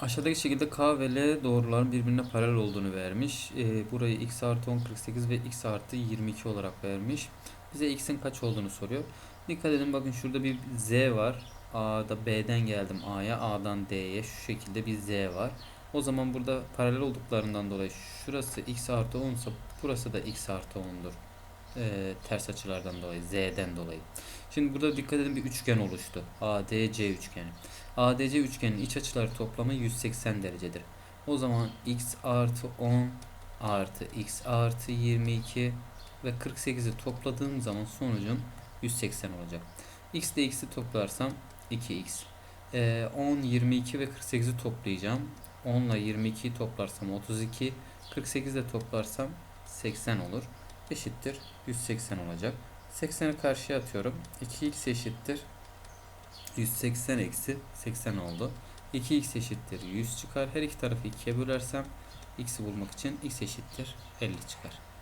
Aşağıdaki şekilde K ve L doğruların birbirine paralel olduğunu vermiş. Ee, burayı x artı 10 48 ve x artı 22 olarak vermiş. Bize x'in kaç olduğunu soruyor. Dikkat edin bakın şurada bir z var. A'da B'den geldim A'ya, A'dan D'ye şu şekilde bir z var. O zaman burada paralel olduklarından dolayı şurası x artı 10 ise burası da x artı 10'dur. Ee, ters açılardan dolayı, z'den dolayı. Şimdi burada dikkat edin bir üçgen oluştu. ADC üçgeni. ADC üçgenin iç açıları toplamı 180 derecedir. O zaman x artı 10 artı x artı 22 ve 48'i topladığım zaman sonucum 180 olacak. x ile x'i toplarsam 2x. Ee, 10, 22 ve 48'i toplayacağım. 10 ile 22'yi toplarsam 32. 48 ile toplarsam 80 olur. Eşittir 180 olacak. 80'i karşıya atıyorum. 2x eşittir 180 eksi 80 oldu. 2x eşittir 100 çıkar. Her iki tarafı 2'ye bölersem x'i bulmak için x eşittir 50 çıkar.